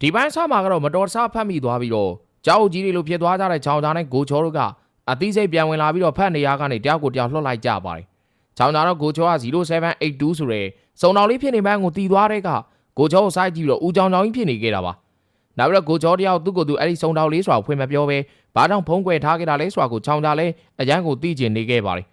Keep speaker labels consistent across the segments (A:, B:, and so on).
A: ဒီပိုင်းဆမှာကတော့မတော်တဆဖတ်မိသွားပြီးတော့ကြောက်ကြီးတွေလိုဖြစ်သွားကြတဲ့ချောင်းသားနဲ့ကိုချောတို့ကအသီးစိတ်ပြန်ဝင်လာပြီးတော့ဖတ်နေရကနေတယောက်ကိုတယောက်လှုပ်လိုက်ကြပါတယ်ချောင်းသားတော့ကိုချောက0782ဆိုရဲစုံတော်လေးဖြစ်နေမှန်းကိုတီးသွားတဲ့ကကိုချောကိုစိုက်ကြည့်ပြီးတော့ဦးချောင်းချောင်းကြီးဖြစ်နေခဲ့တာပါနောက်ပြီးတော့ကိုချောတယောက်သူ့ကိုယ်သူအဲ့ဒီစုံတော်လေးဆိုတာဖွင့်မပြောပဲဘာကြောင့်ဖုံးကွယ်ထားခဲ့တာလဲဆိုတာကိုချောင်းသားလဲအရန်ကိုသိကျင်နေခဲ့ပါတယ်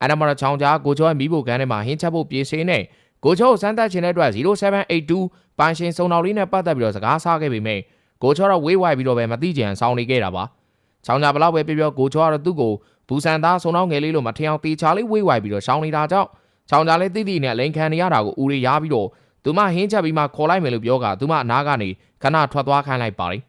A: အဲ့ဒါမှတော့ချောင်းသားကိုချောရဲ့မိဖို့ကန်းထဲမှာဟင်းချက်ဖို့ပြေးစင်းနေ ကိုချောကိုစမ်းသပ်ခြင်းတဲ့အတွက်0782ပိုင်ရှင်စုံတော်လေးနဲ့ပတ်သက်ပြီးတော့စကားဆခဲ့ပေမဲ့ကိုချောတော့ဝေးဝိုက်ပြီးတော့ပဲမသိကြံဆောင်းနေခဲ့တာပါချောင်းသားဘလောက်ပဲပြောပြောကိုချောကတော့သူ့ကိုဘူဆန်သားစုံတော်ငယ်လေးလိုမထင်အောင်တေချာလေးဝေးဝိုက်ပြီးတော့ရှောင်းနေတာကြောင့်ချောင်းသားလေးတိတိနဲ့အလိန်ခံနေရတာကိုဦးရီရပြီးတော့သူမဟင်းချက်ပြီးမှခေါ်လိုက်မယ်လို့ပြောကသူမအနားကနေခဏထွက်သွားခိုင်းလိုက်ပါတယ်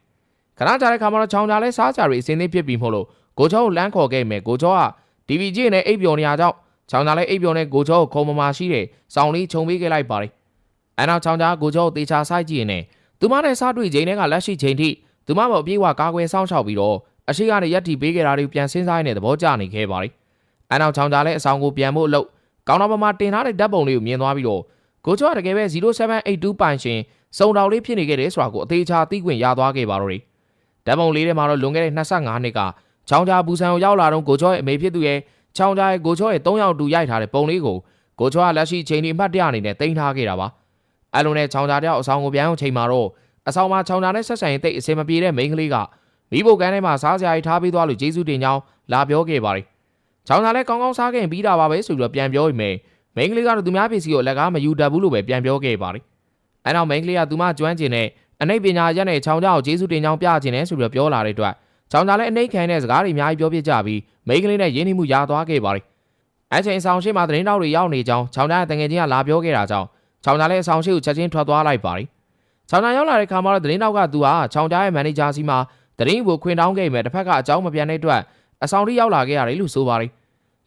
A: ခဏကြာတဲ့ခါမှာတော့ချောင်းသားလေးစားကြရီအစင်းသေးဖြစ်ပြီးမို့လို့ကိုချောကိုလမ်းခေါ်ခဲ့မယ်ကိုချောက TV ကြည့်နေအိပ်ပျော်နေရကြောင့် ချောင်းသားလေးအိပ်ပျော်နေကိုချောကိုခုံမမရှိတဲ့စောင်းလေးခြုံပေးခဲ့လိုက်ပါတယ်အဲနောက်ချောင်းသားကိုချောကိုတေချာဆိုင်ကြည့်နေသူမနဲ့စားတွေ့ချိန်တွေကလက်ရှိချိန်ထိသူမပေါ်ပြေးဝကာကွယ်စောင့်ရှောက်ပြီးတော့အရှိကနေရက်တီပေးခဲ့တာတွေပြန်စင်းစားနေတဲ့သဘောကျနေခဲ့ပါတယ်အဲနောက်ချောင်းသားလေးအဆောင်ကိုပြန်ဖို့အလုပ်ကောင်းတော်ပေါ်မှာတင်ထားတဲ့ဓာတ်ပုံလေးကိုမြင်သွားပြီးတော့ကိုချောကတကယ်ပဲ0782ပိုင်ရှင်စုံတော်လေးဖြစ်နေခဲ့တယ်ဆိုတာကိုအသေးချာသိခွင့်ရသွားခဲ့ပါတော့တယ်ဓာတ်ပုံလေးထဲမှာတော့လွန်ခဲ့တဲ့25နှစ်ကချောင်းကြားဘူဆန်ကိုရောက်လာတော့ကိုချောရဲ့အမေဖြစ်သူရဲ့ ချောင်းကြားရဲ့ကိုချောရဲ့3ယောက်တူရိုက်ထားတဲ့ပုံလေးကိုကိုချောကလက်ရှိချိန်ဒီအမှတ်တရအနေနဲ့တင်ထားခဲ့တာပါအဲလိုနဲ့ချောင်းကြားတယောက်အဆောင်ကိုပြန်အောင်ချိန်မှာတော့အဆောင်မှာချောင်းကြားနဲ့ဆက်ဆံရေးတိတ်အဆင်မပြေတဲ့မိန်းကလေးကမိဖို့ကန်းထဲမှာစားစရာကြီးထားပြီးသွားလို့ကျေးဇူးတင်ကြောင်းလာပြောခဲ့ပါတယ်ချောင်းသားလည်းကောင်းကောင်းစားခဲ့ရင်ပြီးတာပါပဲဆိုပြီးတော့ပြန်ပြောပြီးမယ်မိန်းကလေးကတော့သူများပစ္စည်းကိုအလက်ကားမယူတတ်ဘူးလို့ပဲပြန်ပြောခဲ့ပါတယ်အဲနောက်မိန်းကလေးကသူမကျွမ်းကျင်တဲ့အနိတ်ပညာရက်နဲ့ချောင်းကြားကိုကျေးဇူးတင်ကြောင်းပြချင်တယ်ဆိုပြီးတော့ပြောလာတဲ့အတွက် ချောင်းသားလည်းအနိတ်ခံတဲ့စကားတွေအများကြီးပြောပြကြပြီးမိန်းကလေးနဲ့ရင်းနှီးမှုရသွားခဲ့ပါတယ်အဲချိန်ဆောင်ရှိမှသတင်းတောက်တွေရောက်နေကြောင်းချောင်းသားရဲ့တငယ်ချင်းကလာပြောခဲ့တာကြောင့်ချောင်းသားလည်းအဆောင်ရှိကိုချက်ချင်းထွက်သွားလိုက်ပါတယ်ချောင်းသားရောက်လာတဲ့ခါမှာတော့သတင်းတောက်ကသူဟာချောင်းသားရဲ့မန်နေဂျာစီမှာသတင်းကိုခွင်တောင်းခဲ့မယ်တစ်ဖက်ကအကြောင်းမပြန်တဲ့အတွက်အဆောင်ထိရောက်လာခဲ့ရတယ်လို့ဆိုပါတယ်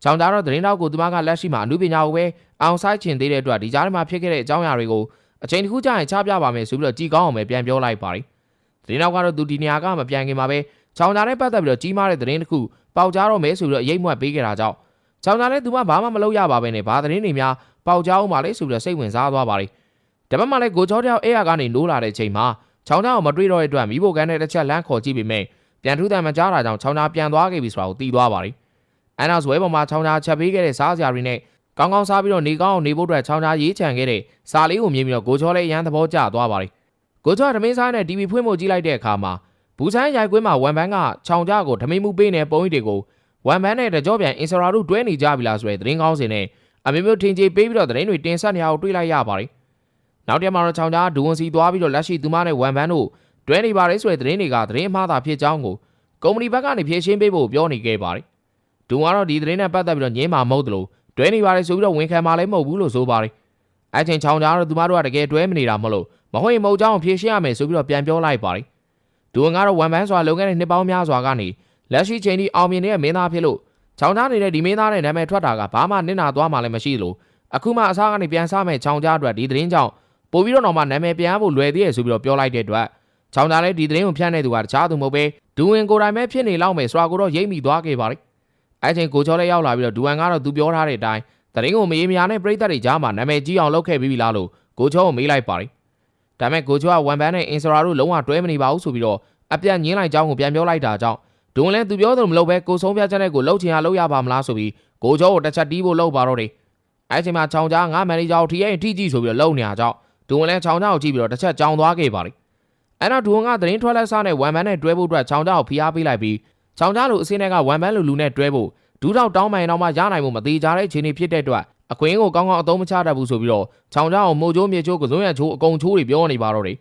A: ချောင်းသားတော့သတင်းတောက်ကိုသူမကလက်ရှိမှာအမှုပညာကိုပဲအောင်ဆိုင်ချင်သေးတဲ့အတွက်ဒီကြားထဲမှာဖြစ်ခဲ့တဲ့အကြောင်းအရာတွေကိုအချိန်တစ်ခုကြာရင်ချပြပါမယ်ဆိုပြီးတော့ကြည်ကောင်းအောင်ပဲပြန်ပြောလိုက်ပါတယ်သတင်းတောက်ကတော့သူဒီနေရာကမပြန်ခင်မှာပဲ ချောင်းသားနဲ့ပတ်သက်ပြီးတော့ကြီးမားတဲ့သတင်းတစ်ခုပေါက်ကြားတော့မယ်ဆိုပြီးတော့အရေးမွက်ပေးခဲ့တာကြောင့်ချောင်းသားလည်းသူမဘာမှမလုပ်ရပါပဲနဲ့ဘာသတင်းတွေများပေါက်ကြားအောင်ပါလေဆိုပြီးတော့စိတ်ဝင်စားသွားပါတယ်တပတ်မှလည်းကိုချောတယောက်အဲ့ရကနေနိုးလာတဲ့ချိန်မှာချောင်းသားကိုမတွေ့တော့တဲ့အတွက်မိဖို့ကန်းတဲ့တစ်ချက်လမ်းခေါ်ကြည့်ပေမဲ့ပြန်ထူးတယ်မကြားတာကြောင့်ချောင်းသားပြန်သွားခဲ့ပြီဆိုတာကိုသိသွားပါတယ်အဲနောက်ဇွဲပေါ်မှာချောင်းသားချက်ပေးခဲ့တဲ့စားစရာတွေနဲ့ကောင်းကောင်းစားပြီးတော့နေကောင်းအောင်နေဖို့အတွက်ချောင်းသားရေးချန်ခဲ့တဲ့စာလေးကိုမြင်ပြီးတော့ကိုချောလည်းအရန်သဘောကျသွားပါတယ်ကိုချောဓမင်းစားနဲ့ TV ဖွင့်ဖို့ကြည့်လိုက်တဲ့အခါမှာ ဘူးဆိုင်ရိုက်ကွင်းမှာဝန်ပန်းကချောင်းကြားကိုဓမင်းမှုပေးနေပုံရိပ်တွေကိုဝန်ပန်းနဲ့တကြောပြန်အင်ဆရာတို့တွဲနေကြပြီလားဆိုတဲ့သတင်းကောင်းစင်နဲ့အမျိုးမျိုးထင်ကြေးပေးပြီးတော့သတင်းတွေတင်ဆက်နေအောင်တွေ့လိုက်ရပါတယ်နောက်တစ်မှာတော့ချောင်းကြားဒူဝန်စီသွားပြီးတော့လက်ရှိသူမနဲ့ဝန်ပန်းတို့တွဲနေပါတယ်ဆိုတဲ့သတင်းတွေကသတင်းမှားတာဖြစ်ကြောင်းကိုကုမ္ပဏီဘက်ကနေဖြေရှင်းပေးဖို့ပြောနေခဲ့ပါတယ်ဒူကတော့ဒီသတင်းနဲ့ပတ်သက်ပြီးတော့ညင်းမှာမဟုတ်တယ်လို့တွဲနေပါတယ်ဆိုပြီးတော့ဝန်ခံမှာလည်းမဟုတ်ဘူးလို့ဆိုပါတယ်အဲချိန်ချောင်းကြားတော့သူမတို့ကတကယ်တွဲမနေတာမဟုတ်လို့မဟုတ်ရင်မဟုတ်ကြောင်းဖြေရှင်းရမယ်ဆိုပြီးတော့ပြန်ပြောလိုက်ပါတယ် ဒူဝန်ကတော့ဝန်ပန်းစွာလုံခဲ့တဲ့နှစ်ပေါင်းများစွာကနေလက်ရှိချိန်ထိအောင်မြင်နေတဲ့မင်းသားဖြစ်လို့ချောင်းသားနေတဲ့ဒီမင်းသားနဲ့နာမည်ထွက်တာကဘာမှနစ်နာသွားမှလည်းမရှိလို့အခုမှအစားကနေပြန်စားမဲ့ချောင်းကြားအတွက်ဒီသတင်းကြောင့်ပို့ပြီးတော့တော့မှနာမည်ပြန်ဖို့လွယ်သေးရဲ့ဆိုပြီးတော့ပြောလိုက်တဲ့အတွက်ချောင်းသားလည်းဒီသတင်းကိုဖြန့်နေသူကတခြားသူမဟုတ်ပဲဒူဝင်ကိုယ်တိုင်ပဲဖြစ်နေလောက်မယ်ဆိုတာကိုတော့ရိပ်မိသွားခဲ့ပါလိမ့်အဲချိန်ကိုချောလည်းရောက်လာပြီးတော့ဒူဝင်ကတော့သူပြောထားတဲ့အတိုင်းသတင်းကိုမေးမြာနဲ့ပြိသက်တွေကြားမှာနာမည်ကြီးအောင်လုပ်ခဲ့ပြီးပြီလားလို့ကိုချောကိုမေးလိုက်ပါလိမ့် ဒါမဲ့ကိုချောကဝန်ပန်းနဲ့အင်စရာတို့လုံးဝတွဲမနေပါဘူးဆိုပြီးတော့အပြတ်ငင်းလိုက်ကြောင်းကိုပြန်ပြောလိုက်တာကြောင့်ဒုံလည်းသူပြောသလိုမလုပ်ပဲကိုဆုံးပြချက်နဲ့ကိုလှုပ်ချင်ရလှုပ်ရပါမလားဆိုပြီးကိုချောကိုတစ်ချက်တီးဖို့လှုပ်ပါတော့တယ်အဲချိန်မှာချောင်းကြားငါမန်နေဂျာကိုထီရဲ့ထိကြည့်ဆိုပြီးတော့လှုပ်နေတာကြောင့်ဒုံလည်းချောင်းကြားကိုကြည့်ပြီးတော့တစ်ချက်ကြောင်သွားခဲ့ပါလိမ့်အဲ့တော့ဒုံကသတင်းထွက်လက်စားနဲ့ဝန်ပန်းနဲ့တွဲဖို့အတွက်ချောင်းကြားကိုဖိအားပေးလိုက်ပြီးချောင်းကြားလိုအစင်းတွေကဝန်ပန်းလိုလူနဲ့တွဲဖို့ဒူးတော့တောင်းပန်တော့မှရနိုင်မှုမသေးကြတဲ့အခြေအနေဖြစ်တဲ့အတွက် အခွင့်ကိုကောင်းကောင်းအသုံးမချတတ်ဘူးဆိုပြီးတော့ချောင်းကြားကိုမိုးချိုးမြေချိုးကစုံရချိုးအကုန်ချိုးတွေပြောနေပါတော့တယ်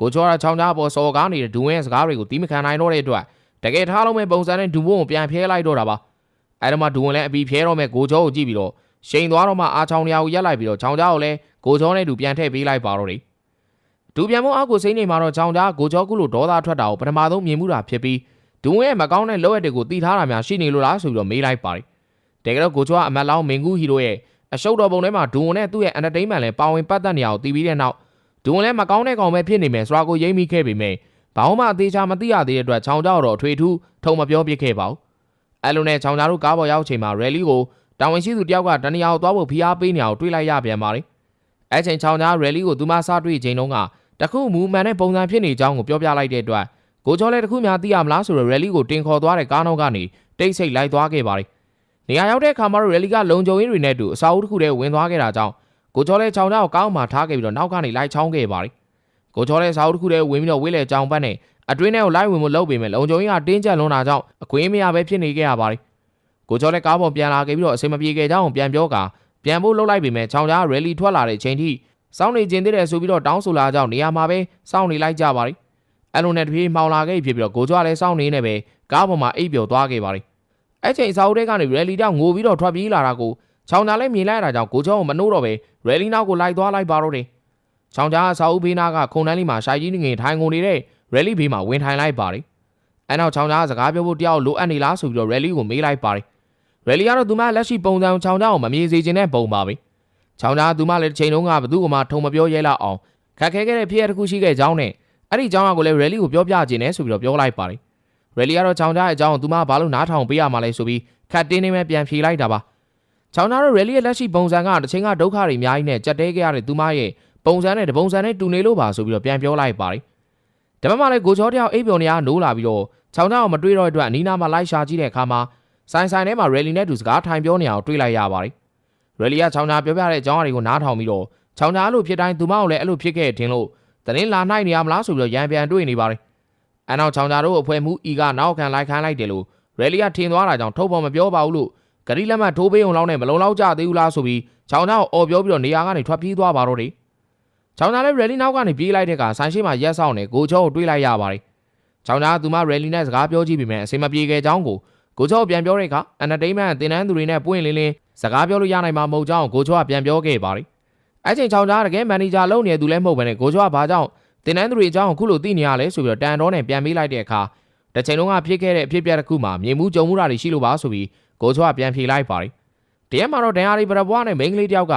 A: ကိုချောရချောင်းကြားပေါ်စော်ကားနေတဲ့ဒူဝင်းရဲ့စကားတွေကိုတီးမခံနိုင်တော့တဲ့အတွက်တကယ်ထားလုံးမဲ့ပုံစံနဲ့ဒူဝင်းကိုပြန်ဖျဲလိုက်တော့တာပါအဲ့တော့မှဒူဝင်းလည်းအပီဖျဲတော့မဲ့ကိုချောကိုကြည့်ပြီးတော့ရှိန်သွားတော့မှအာချောင်းတရားကိုရက်လိုက်ပြီးတော့ချောင်းကြားကိုလည်းကိုချောနဲ့တူပြန်ထည့်ပေးလိုက်ပါတော့တယ်ဒူပြန်မို့အောက်ကိုစိမ့်နေမှာတော့ချောင်းကြားကိုချောကုလိုဒေါသထွက်တာကိုပထမဆုံးမြင်မှုတာဖြစ်ပြီးဒူဝင်းရဲ့မကောင်းတဲ့လောရက်တွေကိုတီးထားတာများရှိနေလို့လားဆိုပြီးတော့မေးလိုက်ပါတယ်တကယ်တော့ကိုချောကအမတ်လောင်းမင်ကူဟီရိုရဲ့ အရှုပ်တော်ပုံထဲမှာဒူဝန်နဲ့သူ့ရဲ့ entertainment လည်းပါဝင်ပတ်သက်နေအောင်တီးပြီးတဲ့နောက်ဒူဝန်လည်းမကောင်းတဲ့ကောင်ပဲဖြစ်နေမယ်ဆိုတာကိုရိပ်မိခဲ့ပေမဲ့ဘာမှအသေးချာမသိရသေးတဲ့အတွက်ချောင်းကြောက်တော့အထွေထူးထုံမပြောပြခဲ့ပါဘူးအဲလိုနဲ့ချောင်းကြားတို့ကားပေါ်ရောက်ချိန်မှာ rally ကိုတာဝန်ရှိသူတယောက်ကတနေရာကိုသွားဖို့ဖိအားပေးနေအောင်တွေးလိုက်ရပြန်ပါလေအဲချိန်ချောင်းကြား rally ကိုသူမစားတွေ့ချိန်တုန်းကတခုမူမှန်တဲ့ပုံစံဖြစ်နေကြောင်းကိုပြောပြလိုက်တဲ့အတွက်ကိုချောလည်းတခုများသိရမလားဆိုတော့ rally ကိုတင်ခေါ်သွားတဲ့ကားနောက်ကနေတိတ်ဆိတ်လိုက်သွားခဲ့ပါတယ်။ နေရာရောက်တဲ့အခါမှာတော့ rally ကလုံခြုံရေးတွေနဲ့အတူအစာအုပ်တစ်ခုတည်းဝင်သွားခဲ့တာကြောင့်ကိုချောလည်းချောင်းချောင်းကောင်းမှထားခဲ့ပြီးတော့နောက်ကနေလိုက်ချောင်းခဲ့ပါတယ်။ကိုချောလည်းစာအုပ်တစ်ခုတည်းဝင်ပြီးတော့ဝေးလေကြောင်ပတ်နဲ့အတွင်းထဲကိုလိုက်ဝင်မှုလုပ်ပေမဲ့လုံခြုံရေးကတင်းကျပ်လွန်းတာကြောင့်အခွင့်မရပဲဖြစ်နေခဲ့ရပါတယ်။ကိုချောလည်းကားပေါ်ပြန်လာခဲ့ပြီးတော့အစင်မပြေခဲ့ကြောင်းပြန်ပြောကာပြန်ဖို့လှုပ်လိုက်ပေမဲ့ချောင်းချား rally ထွက်လာတဲ့အချိန်ထိစောင်းနေခြင်းတည်းတယ်ဆိုပြီးတော့တောင်းဆိုလာကြောင်းနေရာမှာပဲစောင်းနေလိုက်ကြပါတယ်။အဲ့လိုနဲ့တပြေးမှောင်လာခဲ့ဖြစ်ပြီးတော့ကိုချောလည်းစောင်းနေနေပဲကားပေါ်မှာအိပ်ပျော်သွားခဲ့ပါတယ်။ အဲ့ချိန်စာအုပ်ထဲကနေ rally တောင်ငိုပြီးတော့ထွက်ပြေးလာတာကိုချောင်းချားလည်းမြင်လိုက်ရတာကြောင့်ကိုချောကိုမနှိုးတော့ပဲ rally နောက်ကိုလိုက်သွားလိုက်ပါတော့တယ်။ချောင်းချားစာအုပ်ဘေးနာကခုံတန်းလေးမှာရှိုင်ကြီးငင်ထိုင်ကုန်နေတဲ့ rally ဘေးမှာဝင်ထိုင်လိုက်ပါတယ်။အဲ့နောက်ချောင်းချားစကားပြောဖို့တယောက်လိုအပ်နေလားဆိုပြီးတော့ rally ကိုမေးလိုက်ပါတယ်။ rally ကတော့သူမလက်ရှိပုံစံချောင်းချားကိုမမြင်စေချင်တဲ့ပုံပါပဲ။ချောင်းချားသူမလည်းတစ်ချိန်လုံးကဘသူ့ကမှထုံမပြောရဲလောက်အောင်ခက်ခဲခဲ့တဲ့ဖြစ်ရတစ်ခုရှိခဲ့ကြောင်းနဲ့အဲ့ဒီအကြောင်းအရာကိုလည်း rally ကိုပြောပြခြင်းနဲ့ဆိုပြီးတော့ပြောလိုက်ပါတယ်။ rally ကတော့ချောင်းချားရဲ့အကြောင်းကိုသူမဘာလို့နားထောင်ပေးရမှာလဲဆိုပြီးခတ်တင်းနေမဲ့ပြန်ဖြေလိုက်တာပါ။ချောင်းချားတို့ rally ရဲ့လက်ရှိပုံစံကတစ်ချိန်ကဒုက္ခတွေအများကြီးနဲ့ကြက်တဲခဲ့ရတဲ့သူမရဲ့ပုံစံနဲ့တပုံစံနဲ့တူနေလို့ပါဆိုပြီးတော့ပြန်ပြောလိုက်ပါတယ်။ဒါမှမဟုတ်လည်းကိုချောတယောက်အိပ်ပျော်နေရနိုးလာပြီးတော့ချောင်းချားကိုမတွေးတော့တဲ့အတွက်အနီးနားမှာလိုက်ရှာကြည့်တဲ့အခါမှာဆိုင်ဆိုင်ထဲမှာ rally နဲ့တူစကားထိုင်ပြောနေအောင်တွေးလိုက်ရပါတယ်။ rally ကချောင်းချားပြောပြတဲ့အကြောင်းအရာတွေကိုနားထောင်ပြီးတော့ချောင်းချားအဲ့လိုဖြစ်တိုင်းသူမကိုလည်းအဲ့လိုဖြစ်ခဲ့တင်လို့တရင်လာနိုင်နေရမလားဆိုပြီးတော့ရန်ပြန်တွေးနေပါတယ်။ အနောက်ချောင်းချားတို့အဖွဲ့မှုအီကနောက်ခံလိုက်ခိုင်းလိုက်တယ်လို့ rally ကထင်သွားတာကြောင့်ထုတ်ဖော်မပြောပါဘူးလို့ဂရီလက်မှတ်ထိုးပေးအောင်လောက်နဲ့မလုံလောက်ကြသေးဘူးလားဆိုပြီးချောင်းချားကိုအော်ပြောပြီးတော့နေရာကနေထွက်ပြေးသွားပါတော့တယ်။ချောင်းချားလည်း rally နောက်ကနေပြေးလိုက်တဲ့အခါဆိုင်ရှိမှရက်ဆောင်နေကိုချောကိုတွေးလိုက်ရပါတယ်။ချောင်းချားကသူမ rally နဲ့စကားပြောကြည့်ပြီးမှအစင်မပြေခဲ့ကြောင်းကိုကိုချောပြန်ပြောတဲ့အခါ entertainment တင်နန်းသူတွေနဲ့ပွင့်လင်းလင်းစကားပြောလို့ရနိုင်မှာမဟုတ်ကြောင်းကိုချောကပြန်ပြောခဲ့ပါတယ်။အဲ့ချိန်ချောင်းချားတကယ်မန်နေဂျာလုပ်နေတဲ့သူလည်းမဟုတ်ဘဲနဲ့ကိုချောကဘာကြောင့် တင်နန်းသူတွေအကြောင်းအခုလိုသိနေရလဲဆိုပြီးတော့တန်တော်နဲ့ပြန်မေးလိုက်တဲ့အခါတစ်ချိန်လုံးကဖြစ်ခဲ့တဲ့အဖြစ်အပျက်တစ်ခုမှာမြေမှုကြုံမှုတာတွေရှိလို့ပါဆိုပြီးကိုချောကပြန်ဖြေလိုက်ပါတယ်။တရက်မှာတော့ဒန်ယာရီပရပွားနဲ့မိန်းကလေးတယောက်က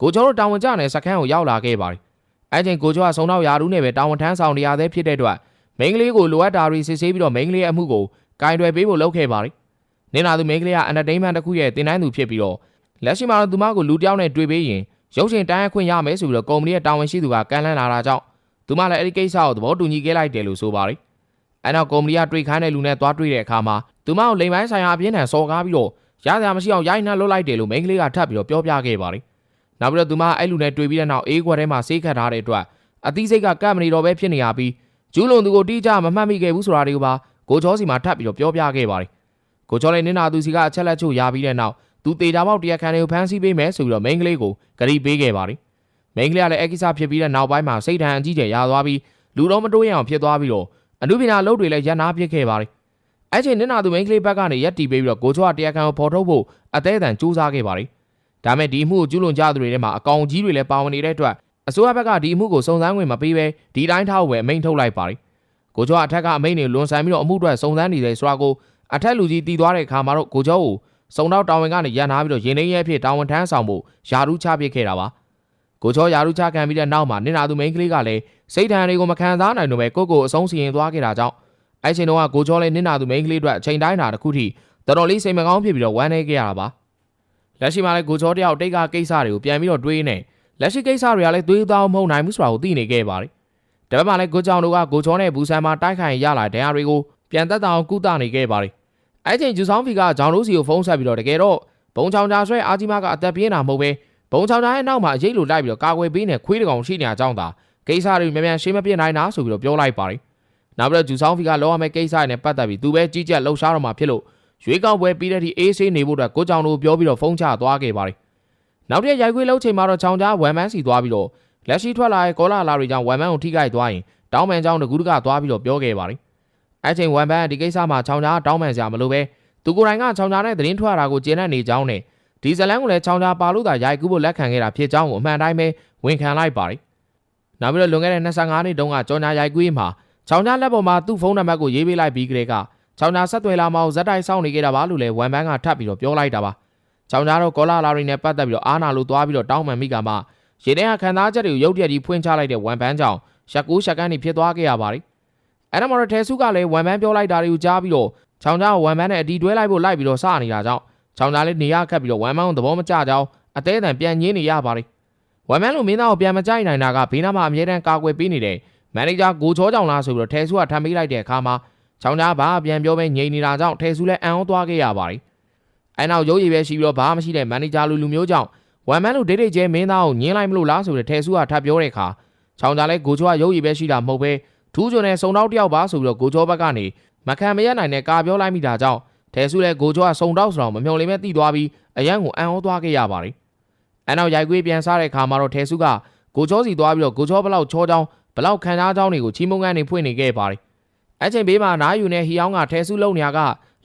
A: ကိုချောတို့တာဝန်ကျတဲ့စခန်းကိုရောက်လာခဲ့ပါတယ်။အဲ့ချိန်ကိုချောကဆုံတော့ယာရူးနဲ့ပဲတာဝန်ထမ်းဆောင်နေရသေးဖြစ်တဲ့အတွက်မိန်းကလေးကိုလိုအပ်တာတွေစစ်ဆေးပြီးတော့မိန်းကလေးရဲ့အမှုကိုကင်တွယ်ပေးဖို့လုပ်ခဲ့ပါတယ်။နင်နာသူမိန်းကလေးက entertainment တစ်ခုရဲ့တင်နန်းသူဖြစ်ပြီးတော့လက်ရှိမှာတော့သူမကိုလူတယောက်နဲ့တွေ့ပေးရင်ရုပ်ရှင်တိုင်းအခွင့်ရမယ်ဆိုပြီးတော့ကုမ္ပဏီရဲ့တာဝန်ရှိသူကကမ်းလှမ်းလာတာကြောင့် သူမလည်းအဲ့ဒီကိစ္စကိုသဘောတူညီခဲ့လိုက်တယ်လို့ဆိုပါတယ်။အဲနောက်ကုမ္ပဏီကတွေ့ခိုင်းတဲ့လူနဲ့သွားတွေ့တဲ့အခါမှာသူမကိုလိမ်ပိုင်းဆိုင်ရာအပြင်းထန်စော်ကားပြီးတော့ရစရာမရှိအောင်ရိုက်နှက်လွတ်လိုက်တယ်လို့မိန်းကလေးကထပ်ပြီးတော့ပြောပြခဲ့ပါတယ်။နောက်ပြီးတော့သူမအဲ့လူနဲ့တွေ့ပြီးတဲ့နောက်အေးခွက်ထဲမှာဆေးခတ်ထားတဲ့အတွက်အသီးစိတ်ကကပ်မနေတော့ပဲဖြစ်နေရပြီးကျူးလွန်သူကိုတိကျမမှတ်မိခဲ့ဘူးဆိုတာတွေကိုပါကိုချောစီမှာထပ်ပြီးတော့ပြောပြခဲ့ပါတယ်။ကိုချောလည်းနင်းနာသူစီကအချက်လက်ချို့ရပြီးတဲ့နောက်သူတေတာပေါက်တရားခံတွေကိုဖမ်းဆီးပေးမယ်ဆိုပြီးတော့မိန်းကလေးကိုဂရီပေးခဲ့ပါတယ်။ မိန်းကလေးကလည်းအကိစ္စဖြစ်ပြီးတဲ့နောက်ပိုင်းမှာစိတ်ဓာတ်အကြီးကျယ်ရသွားပြီးလူတော်မတိုးရအောင်ဖြစ်သွားပြီးတော့အနုပညာလုပ်တွေလည်းရပ်နာပစ်ခဲ့ပါတယ်။အဲ့ချိန်နင်းနာသူမိန်းကလေးဘက်ကနေရက်တီပေးပြီးတော့ကိုချောကတရားခံကိုဖော်ထုတ်ဖို့အသေးအတန်ကြိုးစားခဲ့ပါတယ်။ဒါမဲ့ဒီအမှုကိုကျူးလွန်ကြသူတွေထဲမှာအကောင်ကြီးတွေလည်းပါဝင်နေတဲ့အတွက်အစိုးရဘက်ကဒီအမှုကိုစုံစမ်းဝင်မပေးဘဲဒီတိုင်းထားဖို့ပဲအမိန့်ထုတ်လိုက်ပါတယ်။ကိုချောအထက်ကအမိန့်တွေလွန်ဆန်ပြီးတော့အမှုအတွက်စုံစမ်းနေတယ်ဆိုတာကိုအထက်လူကြီးတည်သွားတဲ့အခါမှာတော့ကိုချောကိုစုံတော့တာဝန်ကနေရန်နာပြီးတော့ရင်နှင်းရဲဖြစ်တာဝန်ထမ်းဆောင်ဖို့ယာရုချပစ်ခဲ့တာပါ။ ကိုချောယာရုချခံပြီးတဲ့နောက်မှာနင်နာသူမိန်းကလေးကလည်းစိတ်ဓာတ်တွေကိုမခံစားနိုင်တော့ပဲကိုကိုအဆုံးစီရင်သွားခဲ့တာကြောင့်အဲ့ချိန်တုန်းကကိုချောလည်းနင်နာသူမိန်းကလေးအတွက်အချိန်တိုင်းတာတစ်ခုထိတော်တော်လေးစိတ်မကောင်းဖြစ်ပြီးတော့ဝမ်းနည်းခဲ့ရတာပါ။လက်ရှိမှာလည်းကိုချောတယောက်တိတ်ကကိစ္စတွေကိုပြန်ပြီးတော့တွေးနေလက်ရှိကိစ္စတွေကလည်းသွေးသားမဟုတ်နိုင်ဘူးဆိုတာကိုသိနေခဲ့ပါတယ်။ဒါပေမဲ့လည်းကိုကြောင်တို့ကကိုချောနဲ့ဘူဆန်မှာတိုက်ခိုင်ရလာတဲ့ဒဏ်ရာတွေကိုပြန်သက်သာအောင်ကုသနေခဲ့ပါတယ်။အဲ့ချိန်ဂျူဆောင်ဖီကဂျောင်တို့စီကိုဖုန်းဆက်ပြီးတော့တကယ်တော့ဘုံချောင်ချာဆွဲအာကြီးမကအသက်ပြင်းတာမဟုတ်ပဲ ဘုံချောင်ချာရဲ့နောက်မှာအရေးလိုလိုက်ပြီးတော့ကာကွယ်ပေးနေခွေးတကောင်ရှိနေတဲ့အကြောင်းသာကိစ္စတွေမြန်မြန်ရှင်းမပြနိုင်တာဆိုပြီးတော့ပြောလိုက်ပါတယ်။နောက်ပြီးတော့ဂျူဆောင်ဖီကလောရမယ့်ကိစ္စတွေနဲ့ပတ်သက်ပြီးသူပဲကြီးကြပ်လှုပ်ရှားတော့မှာဖြစ်လို့ရွေးကောက်ပွဲပြီးတဲ့ထိအေးဆေးနေဖို့အတွက်ကိုကြောင်တို့ပြောပြီးတော့ဖုန်းချသွားခဲ့ပါတယ်။နောက်တစ်ရက်ရိုက်ခွေးလှုပ်ချိန်မှာတော့ချောင်ချာဝမ်မန်းစီသွားပြီးတော့လက်ရှိထွက်လာတဲ့ကောလာလာတွေကြောင့်ဝမ်မန်းကိုထိခိုက်သွားရင်တောင်းပန်ကြောင်းတကူးတကသွားပြီးတော့ပြောခဲ့ပါတယ်။အဲ့ချိန်ဝမ်မန်းကဒီကိစ္စမှာချောင်ချာတောင်းပန်စရာမလိုပဲသူကိုယ်တိုင်ကချောင်ချာနဲ့သတင်းထွက်တာကိုကျင်းနေကြောင်းနဲ့ ဒီဇလန်ကိုလည်းချောင်းချာပါလို့သာရိုက်ကူးဖို့လက်ခံခဲ့တာဖြစ်ကြောင်းကိုအမှန်တိုင်းပဲဝန်ခံလိုက်ပါတယ်။နောက်ပြီးတော့လွန်ခဲ့တဲ့25နှစ်တုန်းကကြော်ညာရိုက်ကူးမှာချောင်းချာလက်ပေါ်မှာသူ့ဖုန်းနံပါတ်ကိုရေးပေးလိုက်ပြီးကလေးကချောင်းချာဆက်သွယ်လာမှဇက်တိုက်စောင့်နေခဲ့တာပါလို့လည်းဝန်ဘန်းကထပ်ပြီးတော့ပြောလိုက်တာပါ။ချောင်းချာတော့ကောလာလာရီနဲ့ပတ်သက်ပြီးတော့အာနာလိုသွားပြီးတော့တောင်းပန်မိကမှရေထဲကခံစားချက်တွေကိုရုတ်တရက်ကြီးဖွင့်ချလိုက်တဲ့ဝန်ဘန်းကြောင့်ရက်ကူးရက်ကန်နေဖြစ်သွားခဲ့ရပါတယ်။အဲ့ဒါမှတော့ထဲစုကလည်းဝန်ဘန်းပြောလိုက်တာတွေကိုကြားပြီးတော့ချောင်းချာကိုဝန်ဘန်းနဲ့အတီတွဲလိုက်ဖို့လိုက်ပြီးတော့စနေတာကြောင့် ချောင်းသားလေးနေရခတ်ပြီးတော့ဝမ်မန်းကိုသဘောမကျကြောင်းအသေးအံပြန်ညင်းနေရပါတယ်ဝမ်မန်းလိုမင်းသားကိုပြန်မကြိုက်နိုင်တာကဘေးနားမှာအမြဲတမ်းကာကွယ်ပေးနေတဲ့မန်နေဂျာကိုချောကြောင့်လားဆိုပြီးတော့ထဲဆူကထမ်းပေးလိုက်တဲ့အခါမှာချောင်းကြားဘာပြန်ပြောပဲငြိမ်နေတာကြောင့်ထဲဆူလည်းအံ့ဩသွားခဲ့ရပါတယ်အဲနောက်ရုပ်ရည်ပဲရှိပြီးတော့ဘာမှမရှိတဲ့မန်နေဂျာလူလူမျိုးကြောင့်ဝမ်မန်လူဒိတ်ဒိတ်ကျဲမင်းသားကိုညင်းလိုက်မလို့လားဆိုပြီးတော့ထဲဆူကထပ်ပြောတဲ့အခါချောင်းကြားလည်းကိုချောကရုပ်ရည်ပဲရှိတာမဟုတ်ပဲထူးချွန်တဲ့စုံတော့တယောက်ပါဆိုပြီးတော့ကိုချောဘက်ကနေမခံမရနိုင်တဲ့ကာပြောလိုက်မိတာကြောင့် ထဲဆူလည်းကိုချောကစုံတော့ဆိုတော့မမျှော်လင့်မဲ့တိသွားပြီးအရန်ကိုအံ့ဩသွားခဲ့ရပါတယ်အဲနောက်ရိုက်ကွေးပြန်စားတဲ့အခါမှာတော့ထဲဆူကကိုချောစီသွားပြီးတော့ကိုချောဘလောက်ချောချောင်းဘလောက်ခံစားကြောင်းတွေကိုချီးမွမ်းခန်းနေဖွင့်နေခဲ့ပါတယ်အချိန်ဘေးမှာနားယူနေဟီအောင်ကထဲဆူလုံနေရက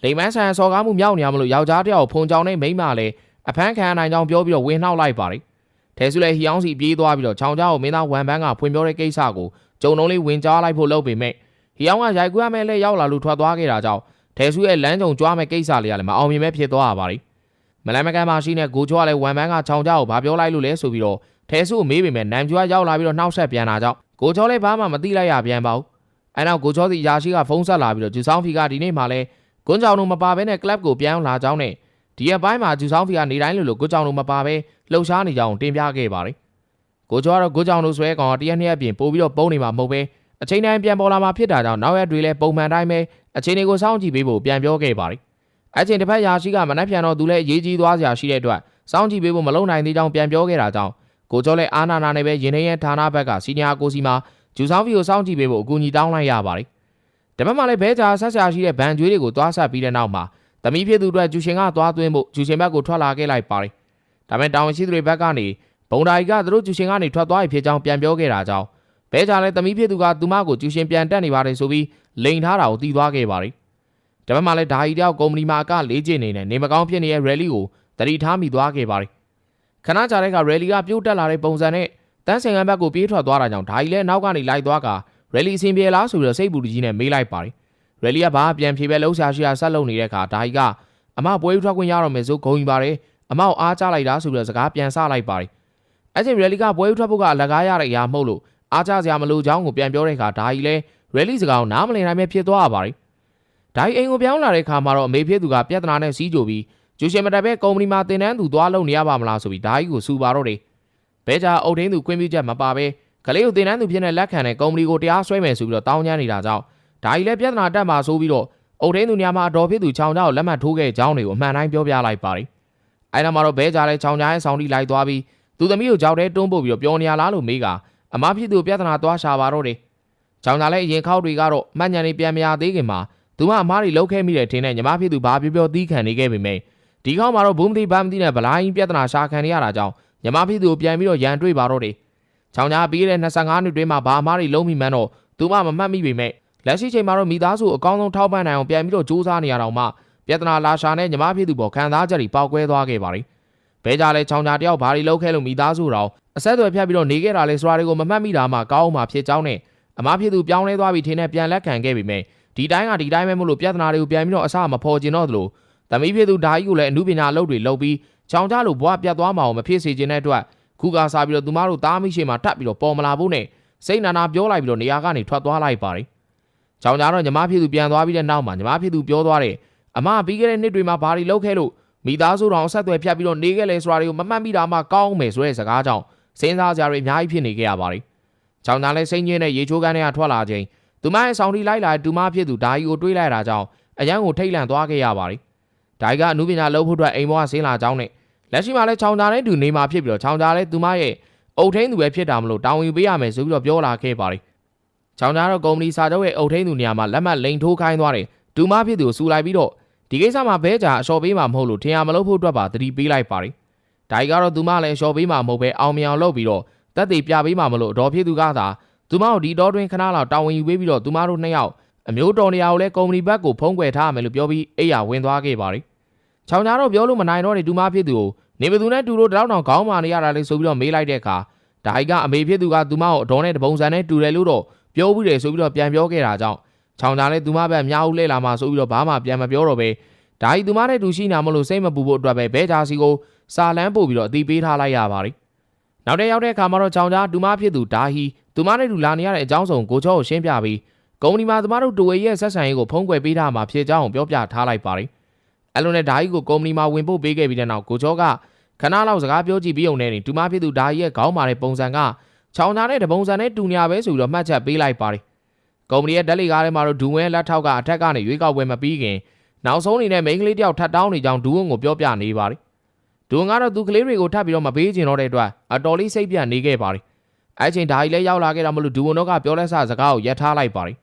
A: လိမ်မန်းဆန်စော်ကားမှုမြောက်နေရမလို့ယောက်ျားတစ်ယောက်ဖုန်ကြောင်နဲ့မိန်းမလည်းအဖမ်းခံနိုင်ကြောင်းပြောပြီးတော့ဝင်နှောက်လိုက်ပါတယ်ထဲဆူလည်းဟီအောင်စီပြေးသွားပြီးတော့ချောင်းကြားကိုမင်းသားဝမ်ဘန်းကဖွင့်ပြောတဲ့ကိစ္စကိုဂျုံလုံးလေးဝင်ကြားလိုက်ဖို့လုပ်ပေမဲ့ဟီအောင်ကရိုက်ကွေးရမယ်လဲရောက်လာလို့ထွက်သွားခဲ့တာကြောင့် ထဲဆူရဲ့လမ်းကြုံကြွားမဲ့ကိစ္စလေးကလည်းမအောင်မြင်ပဲဖြစ်သွားရပါတယ်မလန်မကန်မှာရှိနေကိုချောကလည်းဝမ်ဘန်းကချောင်းကြားကိုဘာပြောလိုက်လို့လဲဆိုပြီးတော့ထဲဆူကိုမေးပေမဲ့နမ်ကျွားရောက်လာပြီးတော့နှောက်ဆက်ပြန်လာကြောင်းကိုချောလည်းဘာမှမသိလိုက်ရပြန်ပါဘူးအဲနောက်ကိုချောစီရာရှိကဖုန်းဆက်လာပြီးတော့ဂျူဆောင်းဖီကဒီနေ့မှလည်းကွန်းကြောင်တို့မပါဘဲနဲ့ကလပ်ကိုပြန်လာကြောင်းနဲ့ဒီရက်ပိုင်းမှာဂျူဆောင်းဖီကနေတိုင်းလိုလိုကိုကြောင်တို့မပါဘဲလှုပ်ရှားနေကြအောင်တင်ပြခဲ့ပါတယ်ကိုချောကတော့ကိုကြောင်တို့ဆွဲကောင်တရက်နှစ်ရက်ပြင်ပို့ပြီးတော့ပုံနေမှာမဟုတ်ပဲအချိန်တိုင်းပြန်ပေါ်လာမှာဖြစ်တာကြောင့်နောက်ရက်တွေလည်းပုံမှန်တိုင်းပဲ အချိန်တွေကိုစောင့်ကြည့်ပေးဖို့ပြန်ပြောခဲ့ပါတယ်အချိန်တစ်ဖက်ရာရှိကမနှက်ပြန်တော့သူလည်းအရေးကြီးသွားစရာရှိတဲ့အတွက်စောင့်ကြည့်ပေးဖို့မလုံနိုင်သေးကြောင်းပြန်ပြောခဲ့တာကြောင့်ကိုကျော်လည်းအာနာနာနဲ့ပဲရင်ထဲရဲဌာနဘက်ကစီနီယာကိုစီမှာဂျူဆောင်းဖီကိုစောင့်ကြည့်ပေးဖို့အကူအညီတောင်းလိုက်ရပါတယ်။ဒါပေမဲ့လည်းဘဲချာဆက်ဆရာရှိတဲ့ဗန်ကျွေးတွေကိုသွားဆက်ပြီးတဲ့နောက်မှာသမီးဖြစ်သူအတွက်ဂျူရှင်ကသွားသွင်းဖို့ဂျူရှင်ဘက်ကိုထွက်လာခဲ့လိုက်ပါတယ်။ဒါပေမဲ့တောင်ရှိသူတွေဘက်ကနေဘုံဒါကြီးကသူတို့ဂျူရှင်ကနေထွက်သွားပြီဖြစ်ကြောင်းပြန်ပြောခဲ့တာကြောင့်ဘဲချာလည်းသမီးဖြစ်သူကသူမကိုဂျူရှင်ပြန်တက်နေပါတယ်ဆိုပြီး လိန်ထားတာကိုတီးသွားခဲ့ပါတယ်။ဒါပေမဲ့လည်းဒါကြီးတယောက်ကုမ္ပဏီမှာအကလေးကျနေနေနေမကောင်းဖြစ်နေတဲ့ rally ကိုတတိထားမိသွားခဲ့ပါတယ်။ခဏကြာတဲ့က rally ကပြုတ်တက်လာတဲ့ပုံစံနဲ့တန်းစင်ကန်ဘက်ကိုပြေးထွက်သွားတာကြောင့်ဒါကြီးလည်းနောက်ကနေလိုက်သွားက rally အဆင်ပြေလားဆိုပြီးတော့စိတ်ပူတကြီးနဲ့မေးလိုက်ပါတယ်။ rally ကဘာပြန်ဖြေပဲလှုပ်ရှားရှိရာဆက်လုပ်နေတဲ့အခါဒါကြီးကအမပွဲထွက်ခွင့်ရတော့မယ်ဆိုဂုံယူပါတယ်အမကိုအားချလိုက်တာဆိုပြီးတော့စကားပြန်ဆလိုက်ပါတယ်။အဲ့ချိန် rally ကပွဲထွက်ဖို့ကအလကားရတဲ့အရာမဟုတ်လို့အားချစရာမလိုကြောင်းကိုပြန်ပြောတဲ့အခါဒါကြီးလည်း rally စကားကိုနားမလည်နိုင်ပဲဖြစ်သွားရပါတယ်။ဒါကြီးအိမ်ကိုပြောင်းလာတဲ့အခါမှာတော့အမေဖြစ်သူကပြဿနာနဲ့စီးကြိုပြီးကျူရှင်မတက်ပဲကုမ္ပဏီမှာတင်တန်းသူသွားလုပ်နေရပါမလားဆိုပြီးဒါကြီးကိုစူပါတော့တယ်။ဘဲကြအုတ်ထင်းသူခွင့်ပြုချက်မပါပဲကလေးကိုတင်တန်းသူဖြစ်နေလက်ခံတဲ့ကုမ္ပဏီကိုတရားစွဲမယ်ဆိုပြီးတော့တောင်းကျမ်းနေတာကြောင့်ဒါကြီးလည်းပြဿနာတက်မှာဆိုပြီးတော့အုတ်ထင်းသူညမှာအတော်ဖြစ်သူချောင်း자ကိုလက်မှတ်ထိုးခဲ့ကြောင်းတွေကိုအမှန်တိုင်းပြောပြလိုက်ပါတယ်။အဲနောက်မှာတော့ဘဲကြလည်းချောင်း자ရဲ့ဆောင်းတီလိုက်သွားပြီးသူသမီးကိုကြောက်တဲ့တွန်းပို့ပြီးတော့ပြောနေရလားလို့မေးကအမဖြစ်သူပြဿနာသွားရှာပါတော့တယ်။ ချောင်း자လည်းအရင်ခောက်တွေကတော့မှတ်ညံနေပြန်မရသေးခင်မှာသူမအမားတွေလောက်ခဲ့မိတယ်ထင်တဲ့ညီမဖြစ်သူဘာပြောပြောသီးခံနေခဲ့ပေမဲ့ဒီခေါက်မှာတော့ဘုံမတိဘာမတိနဲ့ဗလိုင်းပြဿနာရှာခံနေရတာကြောင့်ညီမဖြစ်သူကိုပြန်ပြီးတော့ရန်တွေ့ပါတော့တယ်။ချောင်းကြားပြီးတဲ့25နှစ်တွင်းမှာဘာအမားတွေလုံးမိမှန်းတော့သူမမမှတ်မိပေမဲ့လက်ရှိချိန်မှာတော့မိသားစုအကောင်းဆုံးထောက်ပံ့နိုင်အောင်ပြန်ပြီးတော့စူးစမ်းနေရတော့မှပြဿနာလာရှာနဲ့ညီမဖြစ်သူပေါ်ခံစားချက်တွေပေါက်ကွဲသွားခဲ့ပါလိမ့်။ဘဲကြလဲချောင်းကြားတယောက်ဘာတွေလုပ်ခဲ့လို့မိသားစုတော်အဆက်အသွယ်ဖြတ်ပြီးတော့နေခဲ့တာလဲဆိုတာတွေကိုမမှတ်မိတာမှကောင်းအောင်မှဖြစ်ကြောင်းနဲ့ အမားဖြစ်သူပြောင်းလဲသွားပြီးထင်းနဲ့ပြန်လက်ခံခဲ့ပေမဲ့ဒီတိုင်းကဒီတိုင်းပဲမလို့ပြဿနာတွေကိုပြန်ပြီးတော့အဆမဖော်ကျင်တော့သလိုသမီးဖြစ်သူဓာကြီးကိုလည်းအမှုပညာအလုပ်တွေလုပ်ပြီးချောင်းကြလို့ဘွားပြတ်သွားမအောင်မဖြစ်စေချင်တဲ့အတွက်ခုကစားပြီးတော့သူမတို့သားမိရှိမှထပ်ပြီးတော့ပေါ်မလာဖို့နဲ့စိတ်နာနာပြောလိုက်ပြီးတော့နေရာကနေထွက်သွားလိုက်ပါတယ်။ချောင်းကြတော့ညီမဖြစ်သူပြန်သွားပြီးတဲ့နောက်မှာညီမဖြစ်သူပြောသွားတယ်အမပြီးခဲ့တဲ့နှစ်တွေမှာဘာတွေလုပ်ခဲ့လို့မိသားစုတော်ဆက်သွယ်ဖြတ်ပြီးတော့နေခဲ့လဲဆိုတာတွေကိုမမှတ်မိတာမှကောင်းမယ်ဆိုတဲ့စကားကြောင့်စဉ်းစားကြရအများကြီးဖြစ်နေခဲ့ရပါတယ်။ ချောင်းကြလည်းစိတ်ညစ်တဲ့ရေချိုးကန်းတွေကထွက်လာချိန်သူမရဲ့ဆောင်တီလိုက်လာတူမဖြစ်သူဓာကြီးကိုတွေးလိုက်တာကြောင့်အရန်ကိုထိတ်လန့်သွားခဲ့ရပါတယ်။ဓာကြီးကအမှုပညာလုပ်ဖို့အတွက်အိမ်ပေါ်ကဆင်းလာကြောင်းနဲ့လက်ရှိမှာလည်းချောင်းသားနဲ့တူနေမှာဖြစ်ပြီးတော့ချောင်းသားလည်းသူမရဲ့အုတ်ထင်းသူပဲဖြစ်တာမလို့တောင်းယူပေးရမယ်ဆိုပြီးတော့ပြောလာခဲ့ပါတယ်။ချောင်းသားတော့ကုမ္ပဏီစာချုပ်ရဲ့အုတ်ထင်းသူနေရာမှာလက်မှတ်လိန်ထိုးခိုင်းသွားတယ်။ဒူမဖြစ်သူကိုစူလိုက်ပြီးတော့ဒီကိစ္စမှာဘဲကြာအလျှော်ပေးမှာမဟုတ်လို့ထင်ရမလို့ဖို့အတွက်ပါတတိပေးလိုက်ပါတယ်။ဒါကြီးကတော့သူမလည်းအလျှော်ပေးမှာမဟုတ်ပဲအောင်မြင်အောင်လုပ်ပြီးတော့ တက်သေးပြပေးမှာမလို့အတော်ဖြစ်သူကသာသူမတို့ဒီတော့တွင်ခဏလောက်တာဝန်ယူပေးပြီးတော့သူမတို့နှစ်ယောက်အမျိုးတော်နေရာကိုလည်းကုမ္ပဏီဘက်ကိုဖုံးကွယ်ထားရမယ်လို့ပြောပြီးအိယာဝင်သွားခဲ့ပါတယ်။ချောင်းသားတော့ပြောလို့မနိုင်တော့တဲ့ဒူမဖြစ်သူကိုနေဘသူနဲ့တူလို့တောင်းတောင်ခေါင်းမာနေရတာလေဆိုပြီးတော့မေးလိုက်တဲ့အခါဒါဟိကအမေဖြစ်သူကသူမကိုအတော်နဲ့တပုံစံနဲ့တူတယ်လို့တော့ပြောပြီးတယ်ဆိုပြီးတော့ပြန်ပြောခဲ့တာကြောင့်ချောင်းသားလည်းသူမဘက်မြောက်ဦးလှည့်လာမှဆိုပြီးတော့ဘာမှပြန်မပြောတော့ပဲဒါဟိသူမနဲ့တူရှိနာမလို့စိတ်မပူဖို့အတွက်ပဲဘဲဂျာစီကိုစာလန်းပို့ပြီးတော့အတိပေးထားလိုက်ရပါတယ် နောက်တဲ့ရောက်တဲ့အခါမှာတော့ချောင်းသားဒူမဖြစ်သူဒါဟီသူမနဲ့တူလာနေရတဲ့အကြောင်းစုံကိုချောကိုရှင်းပြပြီးကုမ္ပဏီမှာသူမတို့တူဝေရဲ့ဆက်ဆံရေးကိုဖုံးကွယ်ပေးထားမှာဖြစ်ကြောင်းပြောပြထားလိုက်ပါတယ်အဲ့လိုနဲ့ဒါကြီးကိုကုမ္ပဏီမှာဝင်ပို့ပေးခဲ့ပြီးတဲ့နောက်ကိုချောကခဏလောက်စကားပြောကြည့်ပြီးုံနဲ့တူမဖြစ်သူဒါကြီးရဲ့ခေါင်းမာတဲ့ပုံစံကချောင်းသားတဲ့တပုံစံနဲ့တူညာပဲဆိုပြီးတော့မှတ်ချက်ပေးလိုက်ပါတယ်ကုမ္ပဏီရဲ့ဓာတ်လေကားထဲမှာတော့ဒူဝင်းလက်ထောက်ကအထက်ကနေရွေးကောက်ပွဲမပြီးခင်နောက်ဆုံးအနေနဲ့မိန်းကလေးတယောက်ထပ်တောင်းနေကြောင်းဒူဝင်းကိုပြောပြနေပါတယ် ဒူဝင်းကတော့သူကလေးတွေကိုထပ်ပြီးတော့မပေးချင်တော့တဲ့အတွက်အတော်လေးစိတ်ပြတ်နေခဲ့ပါတယ်အဲ့ချိန်ဒါကြီးလည်းရောက်လာခဲ့တော့မလို့ဒူဝင်းတို့ကပြောလက်စစကားကိုရက်ထားလိုက်ပါတယ်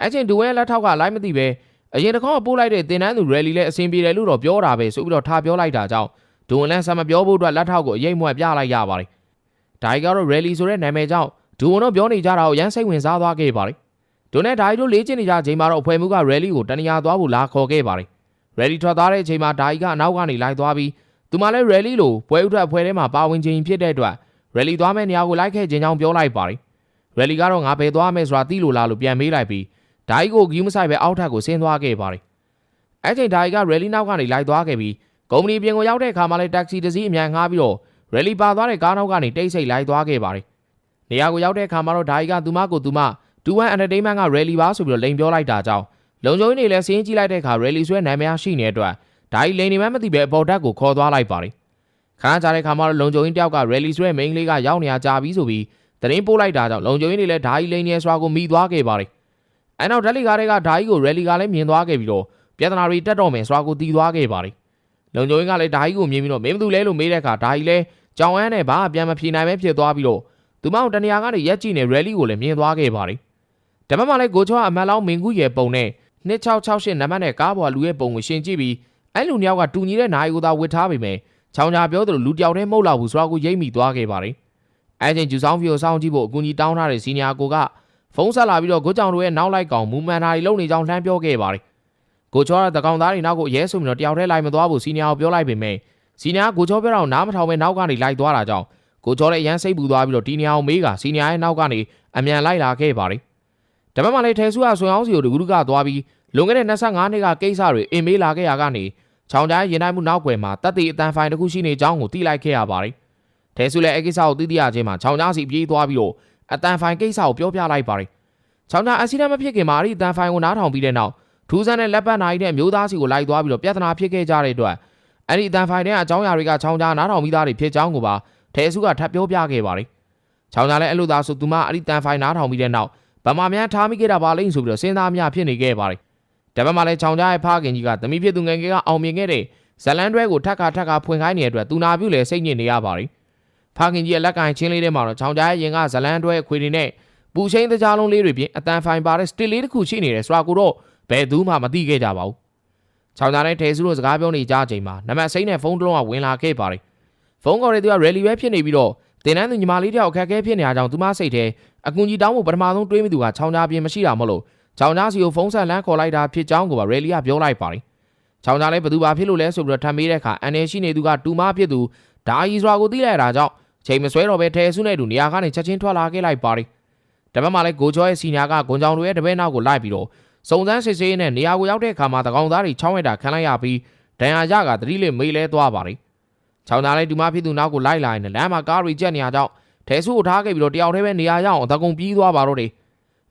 A: အဲ့ချိန်ဒူဝင်းရဲ့လက်ထောက်ကလိုက်မသိပဲအရင်တစ်ခေါက်ပို့လိုက်တဲ့တင်တန်းသူရယ်လီလည်းအဆင်ပြေတယ်လို့တော့ပြောတာပဲဆိုပြီးတော့ထားပြောလိုက်တာကြောင့်ဒူဝင်းလည်းဆက်မပြောဖို့အတွက်လက်ထောက်ကိုအရေးမွက်ပြလိုက်ရပါတယ်ဒါကြီးကတော့ rally ဆိုတဲ့နာမည်ကြောင့်ဒူဝင်းတို့ပြောနေကြတာကိုရမ်းစိတ်ဝင်စားသွားခဲ့ပါတယ်ဒူနဲ့ဒါကြီးတို့လေ့ကျင့်နေကြချိန်မှာတော့အဖွဲ့မှုက rally ကိုတနေရာသွားဖို့လာခေါ်ခဲ့ပါတယ် rally ထွက်သွားတဲ့အချိန်မှာဒါကြီးကအနောက်ကနေလိုက်သွားပြီး သူမှလည်း rally လို့ပွဲဥထွက်အဖွဲ့ထဲမှာပါဝင်ခြင်းဖြစ်တဲ့အတွက် rally သွားမဲ့နေရာကိုလိုက်ခဲ့ခြင်းကြောင့်ပြောလိုက်ပါတယ် rally ကတော့ငါဘယ်သွားမယ်ဆိုတာသိလို့လားလို့ပြန်မေးလိုက်ပြီးဒါကြီးကိုဂီးမဆိုင်ပဲအောက်ထပ်ကိုဆင်းသွားခဲ့ပါတယ်အဲ့ချိန်ဒါကြီးက rally နောက်ကနေလိုက်သွားခဲ့ပြီးကုမ္ပဏီပြင်ကိုရောက်တဲ့အခါမှာလည်း taxi တစ်စီးအမြန်ငှားပြီးတော့ rally ပါသွားတဲ့ကားနောက်ကနေတိတ်ဆိတ်လိုက်သွားခဲ့ပါတယ်နေရာကိုရောက်တဲ့အခါမှာတော့ဒါကြီးကသူမကိုသူမ21 entertainment က rally ပါဆိုပြီးတော့လိန်ပြောလိုက်တာကြောင့်လုံခြုံရေးတွေလည်းစင်းကြည့်လိုက်တဲ့အခါ rally ဆွဲနာမည်ရှိနေတဲ့အတွက် ဒါကြီးလိန်နေမှမသိပဲအပေါ်ဓာတ်ကိုခေါ်သွားလိုက်ပါတယ်ခဏကြာတဲ့အခါမှာတော့လုံခြုံရေးတယောက်က rally ဆွဲ main လေးကရောက်နေရကြာပြီဆိုပြီးသတင်းပို့လိုက်တာကြောင့်လုံခြုံရေးတွေလည်းဒါကြီးလိန်နေဆိုတာကိုမိသွားခဲ့ပါတယ်အဲနောက်ဓာတ်လီကားတွေကဒါကြီးကို rally ကလည်းမြင်သွားခဲ့ပြီးတော့ပြဿနာတွေတက်တော့မယ်ဆိုတာကိုတီးသွားခဲ့ပါတယ်လုံခြုံရေးကလည်းဒါကြီးကိုမြင်ပြီးတော့မင်းမသူလဲလို့မေးတဲ့အခါဒါကြီးလည်းကြောင်အန်းနဲ့ဘာပြန်မဖြေနိုင်ပဲဖြစ်သွားပြီးတော့သူမအောင်တနေရာကနေရက်ကြည့်နေ rally ကိုလည်းမြင်သွားခဲ့ပါတယ်။ဒါမှမဟုတ်လည်းကိုချောအမတ်လောင်းမင်းကူရဲ့ပုံနဲ့2668နံပါတ်နဲ့ကားပေါ်လူရဲ့ပုံကိုရှင်းကြည့်ပြီး အဲ့လူနှစ်ယောက်ကတူညီတဲ့နာရီကိုသာဝစ်ထားပေမဲ့ချောင်းချာပြောသလိုလူတယောက်တည်းမဟုတ်တော့ဘူးဆိုတာကိုရိပ်မိသွားခဲ့ပါတယ်။အဲ့ချိန်ဂျူဆောင်ဖီကိုစောင့်ကြည့်ဖို့အကူအညီတောင်းထားတဲ့စီနီယာကိုကဖုန်းဆက်လာပြီးတော့ကိုကြောင်တို့ရဲ့နောက်လိုက်ကောင်မူမန်တာတွေလုံနေကြောင်းလှမ်းပြောခဲ့ပါတယ်။ကိုချောကတကောင်သားတွေနောက်ကိုရဲဆိုပြီးတော့တယောက်တည်းလိုက်မသွားဘူးစီနီယာကိုပြောလိုက်ပေမဲ့စီနီယာကိုချောပြောတော့နားမထောင်ပဲနောက်ကနေလိုက်သွားတာကြောင့်ကိုချောလည်းအရန်စိတ်ပူသွားပြီးတော့တီနီယာကိုမေးကစီနီယာရဲ့နောက်ကနေအမြန်လိုက်လာခဲ့ပါတယ်။ဒါပေမဲ့လည်းထဲဆူကဆွေအောင်စီကိုတကူတကသွားပြီးလွန်ခဲ့တဲ့25နှစ်ကကိစ္စတွေအင်မေးလာခဲ့ရကနေ ချောင်းကြားရင်တိုင်းမှုနောက်ွယ်မှာတက်တီအတန်ဖိုင်တစ်ခုရှိနေကြောင်းကိုသိလိုက်ခဲ့ရပါတယ်။ထဲဆူလည်းအကိစ္စကိုသိသိရချင်းမှာချောင်းကြားစီပြေးသွားပြီးတော့အတန်ဖိုင်ကိစ္စကိုပြောပြလိုက်ပါတယ်။ချောင်းကြားအက်ဆီဒန့်မဖြစ်ခင်မှာအဲ့ဒီအတန်ဖိုင်ကိုနားထောင်ပြီးတဲ့နောက်ထူးဆန်းတဲ့လက်ပတ်နိုင်တဲ့မျိုးသားစီကိုလိုက်သွားပြီးတော့ပြဿနာဖြစ်ခဲ့ကြတဲ့အတွက်အဲ့ဒီအတန်ဖိုင်တဲ့အကြောင်းအရာတွေကချောင်းကြားနားထောင်ပြီးသားတွေဖြစ်ကြောင်းကိုပါထဲဆူကထပ်ပြောပြခဲ့ပါတယ်။ချောင်းကြားလည်းအဲ့လိုသာဆိုသူမအဲ့ဒီတန်ဖိုင်နားထောင်ပြီးတဲ့နောက်ဗမာများထားမိခဲ့တာပါလိမ့်ဆိုပြီးတော့စဉ်းစားမြဖြစ်နေခဲ့ပါတယ်။ ဒါပေမဲ့လည်းချောင်းကြားရဲ့ဖခင်ကြီးကသမီးဖြစ်သူငယ်ငယ်ကအောင်မြင်ခဲ့တဲ့ဇလန်တွဲကိုထက်ခါထက်ခါဖွင့်ခိုင်းနေတဲ့အတွက်သူနာပြုလည်းစိတ်ညစ်နေရပါတယ်။ဖခင်ကြီးရဲ့လက်ကင်ချင်းလေးထဲမှာတော့ချောင်းကြားရဲ့ရင်ကဇလန်တွဲခွေတွေနဲ့ပူချင်းတကြားလုံးလေးတွေပြင်အတန်ဖိုင်ပါတဲ့စတစ်လေးတစ်ခုရှိနေတယ်ဆိုတာကိုတော့ဘယ်သူမှမသိခဲ့ကြပါဘူး။ချောင်းကြားနဲ့ထဲစုတို့စကားပြောနေကြချိန်မှာနံပါတ်စိမ့်နဲ့ဖုန်းတစ်လုံးကဝင်လာခဲ့ပါတယ်။ဖုန်းကော်တွေသူက rally ပဲဖြစ်နေပြီးတော့တင်တန်းသူညီမလေးတယောက်အခက်အခဲဖြစ်နေကြကြောင်းသူမစိတ်ထဲအကူကြီးတောင်းဖို့ပထမဆုံးတွေးမိသူကချောင်းကြားပြင်းမရှိတာမလို့ ချောင်းကြားစီကိုဖုန်းဆက်လန်းခေါ်လိုက်တာဖြစ်ကြောင်းကိုပါ rally ကပြောလိုက်ပါတယ်။ချောင်းကြားလည်းဘသူပါဖြစ်လို့လဲဆိုပြီးတော့ထပ်မေးတဲ့အခါအန်နေရှိနေသူကတူမဖြစ်သူဒါအီစွာကိုသိလိုက်တာကြောင့်ချိန်မဆွဲတော့ပဲထဲဆုနဲ့တူနေရာကနေချက်ချင်းထွက်လာခဲ့လိုက်ပါတယ်။ဒါပေမဲ့လည်းကိုချောရဲ့စီညာကဂွန်ကြောင်တို့ရဲ့တပည့်နောက်ကိုလိုက်ပြီးတော့စုံစမ်းစစ်ဆေးနဲ့နေရာကိုရောက်တဲ့အခါမှာတကောင်သားတွေချောင်းရတာခံလိုက်ရပြီးဒဏ်ရာရကသတိလေးမေးလဲသွားပါတယ်။ချောင်းသားလည်းတူမဖြစ်သူနောက်ကိုလိုက်လာရင်လမ်းမှာကားတွေကြက်နေရကြောင်းထဲဆုကိုထားခဲ့ပြီးတော့တယောက်တည်းပဲနေရာရအောင်တကုံပြေးသွားပါတော့တယ်။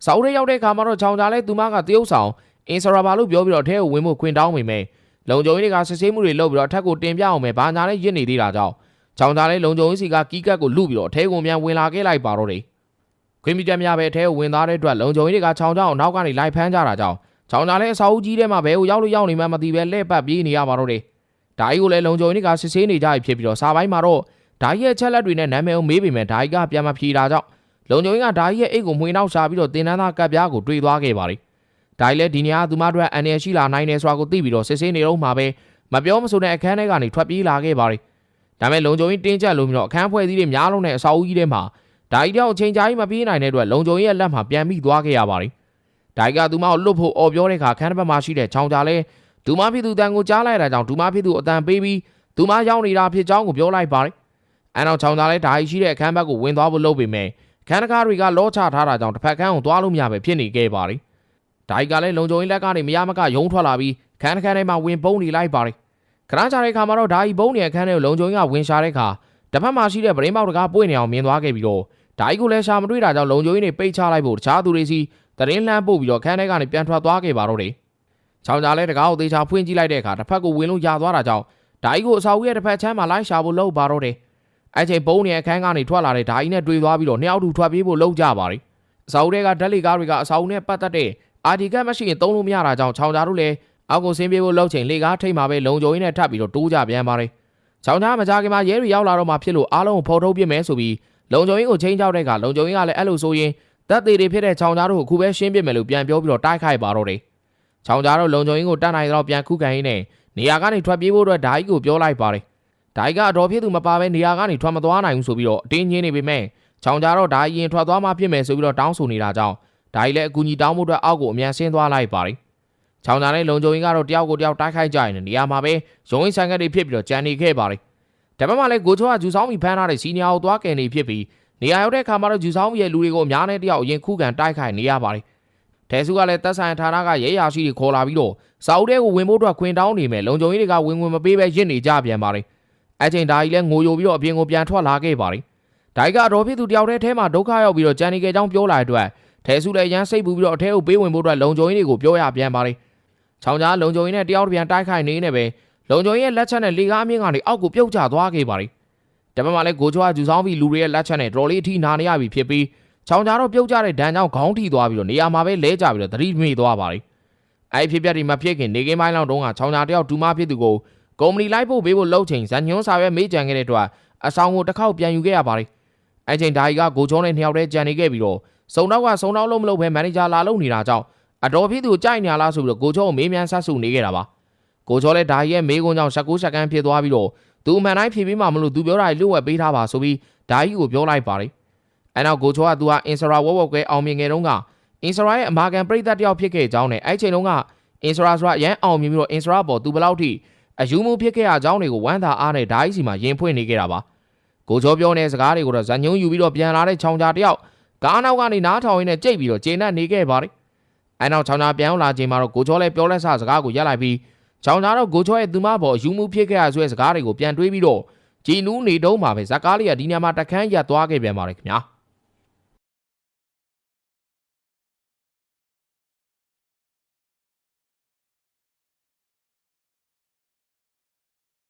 A: စောက်ရဲရောက်တဲ့အခါမှာတော့ချောင်းသားလည်းသူမကတရုပ်ဆောင်အင်ဆရာဘာလို့ပြောပြီးတော့ထဲကိုဝင်ဖို့ခွင့်တောင်းမိမယ်။လုံခြုံရေးတွေကစစ်ဆေးမှုတွေလုပ်ပြီးတော့အထက်ကိုတင်ပြအောင်မယ်။ဘာညာလဲရစ်နေသေးတာကြောင့်ချောင်းသားလည်းလုံခြုံရေးစီကကီးကတ်ကိုလူပြီးတော့အထဲကိုမြန်ဝင်လာခဲ့လိုက်ပါတော့တယ်။ခွင့်ပြုချက်များပဲအထဲကိုဝင်သားတဲ့အတွက်လုံခြုံရေးတွေကချောင်းချောင်းနောက်ကနေလိုက်ဖမ်းကြတာကြောင့်ချောင်းသားလည်းအစာအုပ်ကြီးထဲမှာဘဲကိုရောက်လို့ရောက်နေမှမသိပဲလှည့်ပတ်ပြေးနေရပါတော့တယ်။ဒါကြီးကိုလည်းလုံခြုံရေးတွေကစစ်ဆေးနေကြပြီဖြစ်ပြီးတော့စာပိုင်းမှာတော့ဓာကြီးရဲ့ချက်လက်တွေနဲ့နာမည်ကိုမေးပေမဲ့ဓာကြီးကပြန်မဖြေတာကြောင့် လုံခြုံရေးကဓာကြီးရဲ့အိတ်ကိုမှွေနောက်ရှာပြီးတော့တင်တန်းသားကပ်ပြားကိုတွေးသွားခဲ့ပါတယ်။ဓာကြီးလည်းဒီနေရာကသူမတို့အန်ရရှိလာနိုင်တယ်ဆိုတာကိုသိပြီးတော့စစ်ဆေးနေတော့မှပဲမပြောမဆိုတဲ့အခန်းထဲကနေထွက်ပြေးလာခဲ့ပါတယ်။ဒါမဲ့လုံခြုံရေးတင်းကျပ်လို့ပြီးတော့အခန်းဖွဲ့စည်းတွေများလုံးတဲ့အစာအုပ်ကြီးထဲမှာဓာကြီးတော့အချိန်ကြာကြီးမပြေးနိုင်တဲ့အတွက်လုံခြုံရေးရဲ့လက်မှာပြန်မိသွားခဲ့ရပါတယ်။ဓာကြီးကသူမကိုလွတ်ဖို့អော်ပြောတဲ့အခါခန်းတစ်ပတ်မှာရှိတဲ့ချောင်းကြလဲဒူမဖြစ်သူတန်ကိုကြားလိုက်တာကြောင့်ဒူမဖြစ်သူအတန်ပေးပြီးဒူမရောက်နေတာဖြစ်ကြောင်းကိုပြောလိုက်ပါတယ်။အဲနောက်ချောင်းသားလည်းဓာကြီးရှိတဲ့အခန်းဘက်ကိုဝင်သွားဖို့လုပ်ပေမဲ့ ခန်းတကားတွေကလောချထားတာကြောင့်တစ်ဖက်ခန်းကိုသွားလို့မရပဲဖြစ်နေခဲ့ပါတယ်။ဓာကြီးကလည်းလုံခြုံရေးလက်ကနေမရမကယုံထွက်လာပြီးခန်းတစ်ခန်းထဲမှာဝင်ပုန်းနေလိုက်ပါတယ်။ခဏကြာတဲ့အခါမှာတော့ဓာကြီးပုန်းနေတဲ့အခန်းထဲကိုလုံခြုံရေးကဝင်ရှာတဲ့အခါတစ်ဖက်မှာရှိတဲ့ဗရင်းပေါက်တကားပွင့်နေအောင်မြင်သွားခဲ့ပြီးတော့ဓာကြီးကိုလည်းရှာမတွေ့တာကြောင့်လုံခြုံရေးတွေပိတ်ချလိုက်ဖို့တခြားသူတွေစီတရင်လှမ်းပို့ပြီးတော့ခန်းထဲကနေပြန်ထွက်သွားခဲ့ပါတော့တယ်။ချောင်းကြားလဲတကားကိုသေချာဖွင့်ကြည့်လိုက်တဲ့အခါတစ်ဖက်ကိုဝင်လို့ရသွားတာကြောင့်ဓာကြီးကိုအစာအုပ်ရဲ့တစ်ဖက်ချမ်းမှာလိုက်ရှာဖို့လုပ်ပါတော့တယ်။ အဲ့ချိန်ပုံးနေအခန်းကနေထွက်လာတဲ့ဓာကြီးနဲ့တွေ့သွားပြီးတော့နှစ်ယောက်တူထွက်ပြေးဖို့လုပ်ကြပါတယ်အစာအုပ်တွေကဓာတ်လီကားတွေကအစာအုပ်နဲ့ပတ်သက်တဲ့အာဒီကတ်မရှိရင်သုံးလို့မရတာကြောင့်ချောင်းသားတို့လည်းအောက်ကိုဆင်းပြေးဖို့လုပ်ချိန်လေကားထိတ်မှာပဲလုံခြုံရေးနဲ့ထပ်ပြီးတော့တိုးကြပြန်ပါတယ်ချောင်းသားမကြခင်မှာရဲတွေရောက်လာတော့မှဖြစ်လို့အားလုံးကိုဖော်ထုတ်ပြစ်မယ်ဆိုပြီးလုံခြုံရေးကိုချင်းချောက်တဲ့ကလုံခြုံရေးကလည်းအဲ့လိုဆိုရင်တပ်သေးတွေဖြစ်တဲ့ချောင်းသားတို့ကိုအခုပဲရှင်းပြမယ်လို့ပြန်ပြောပြီးတော့တိုက်ခိုက်ပါတော့တယ်ချောင်းသားတို့လုံခြုံရေးကိုတတ်နိုင်တော့ပြန်ခုခံရင်းနဲ့နေရာကနေထွက်ပြေးဖို့အတွက်ဓာကြီးကိုပြောလိုက်ပါတယ် ဒိုင်ကအတော်ဖြစ်သူမပါဘဲနေရာကနေထွက်မသွားနိုင်ဘူးဆိုပြီးတော့အတင်းညင်းနေပေမဲ့ချောင်ကြတော့ဒါရင်ထွက်သွားမှဖြစ်မယ်ဆိုပြီးတော့တောင်းဆိုနေတာကြောင့်ဒါကြီးလည်းအကူကြီးတောင်းဖို့အတွက်အောက်ကိုအမြန်ဆင်းသွားလိုက်ပါတယ်။ချောင်ကြတဲ့လုံခြုံရေးကတော့တယောက်ကိုတယောက်တိုက်ခိုက်ကြရင်နေရာမှာပဲရုံးရင်းဆိုင်ကတွေဖြစ်ပြီးတော့ကြံနေခဲ့ပါတယ်။ဒါပေမဲ့လည်းကိုချိုကဂျူဆောင်မီဖမ်းထားတဲ့စီနီယာကိုသွားကင်နေဖြစ်ပြီးနေရာရောက်တဲ့အခါမှာတော့ဂျူဆောင်မီရဲ့လူတွေကိုအများနဲ့တယောက်အရင်ခုခံတိုက်ခိုက်နေရပါတယ်။တဲစုကလည်းတက်ဆိုင်ဌာနကရဲရရှိတွေခေါ်လာပြီးတော့စာအုပ်တွေကိုဝင်ဖို့အတွက်ခွင်တောင်းနေမယ်လုံခြုံရေးတွေကဝင်ဝင်မပေးဘဲရစ်နေကြပြန်ပါတယ်။ အဲ့ချိန်ဒါကြီးလဲငိုယိုပြီးတော့အပြင်ကိုပြန်ထွက်လာခဲ့ပါတယ်။ဒါကြီးကတော့ဖြစ်သူတယောက်တည်းထဲမှာဒုက္ခရောက်ပြီးတော့ဂျန်နီကယ်ကြောင့်ပြောလာတဲ့အတွက်ထဲစုလည်းရမ်းစိတ်ပူပြီးတော့အထဲကိုပေးဝင်ဖို့အတွက်လုံခြုံရေးတွေကိုပြောရပြန်ပါတယ်။ချောင်းကြားလုံခြုံရေးနဲ့တယောက်တစ်ပြန်တိုက်ခိုက်နေနေပဲလုံခြုံရေးရဲ့လက်ချက်နဲ့လေကားအမြင့်ကနေအောက်ကိုပြုတ်ကျသွားခဲ့ပါတယ်။ဒါပေမဲ့လည်းကိုချွားဂျူဆောင်ပြီးလူတွေရဲ့လက်ချက်နဲ့တော်လေးအထိနာနေရပြီဖြစ်ပြီးချောင်းကြားတော့ပြုတ်ကျတဲ့ဒဏ်ကြောင့်ခေါင်းထိသွားပြီးတော့နေရာမှာပဲလဲကျပြီးတော့သတိမေ့သွားပါတယ်။အဲ့ဒီဖြစ်ပျက်ဒီမှာဖြစ်ခင်နေကင်းပိုင်းလောက်တုန်းကချောင်းကြားတယောက်ဒူမဖြစ်သူကို ကုမ္ပဏီလိုက်ဖို့ပေးဖို့လှုပ်ချိန်ဇန်ညွန်းစာရွက်မေးကြံခဲ့တဲ့အတွက်အဆောင်ကိုတစ်ခေါက်ပြန်ယူခဲ့ရပါတယ်။အဲချိန်ဒါကြီးကကိုချောနဲ့နှစ်ယောက်တည်းကြံနေခဲ့ပြီးတော့စုံတော့ကစုံတော့လုံးမလုပ်ဘဲမန်နေဂျာလာလုပ်နေတာကြောင့်အတော်ဖြစ်သူကြိုက်ညာလားဆိုပြီးတော့ကိုချောကိုမေးမြန်းဆက်စုနေခဲ့တာပါ။ကိုချောလည်းဒါကြီးရဲ့မေးခွန်းကြောင့်16စက္ကန့်ဖြစ်သွားပြီးတော့သူအမှန်တိုင်းဖြေပြီးမှမလို့သူပြောတာလှုပ်ဝက်ပေးထားပါဆိုပြီးဒါကြီးကိုပြောလိုက်ပါတယ်။အဲနောက်ကိုချောကသူကအင်စရာဝက်ဝက်ကဲအောင်မြင်ငယ်တုန်းကအင်စရာရဲ့အမာကန်ပြိသက်တယောက်ဖြစ်ခဲ့ကြောင်းနဲ့အဲချိန်တုန်းကအင်စရာဆိုတာရန်အောင်မြင်ပြီးတော့အင်စရာပေါ်သူဘယ်လောက်ထိ အယူမှုဖြစ်ခဲ့ရအကြောင်းတွေကိုဝမ်းသာအားနဲ့ဓာတ်စီမှာရင်ဖွင့်နေခဲ့တာပါကိုချောပြောတဲ့စကားတွေကိုတော့ဇန်ညုံယူပြီးတော့ပြန်လာတဲ့ချောင်းကြားတယောက်ကားနောက်ကနေနားထောင်ရင်းနဲ့ကြိတ်ပြီးတော့ကျေနပ်နေခဲ့ပါတယ်အဲနောက်ချောင်းကြားပြန်ရောက်လာချိန်မှာတော့ကိုချောလည်းပြောလက်ဆစကားကိုရက်လိုက်ပြီးချောင်းကြားတော့ကိုချောရဲ့သူမပေါ်အယူမှုဖြစ်ခဲ့ရဆိုတဲ့စကားတွေကိုပြန်တွေးပြီးတော့ကြည်နူးနေတုံးမှာပဲဇက်ကားလေးကဒီညမှာတခန်းရက်သွားခဲ့ပြန်ပါတယ်ခင်ဗျာ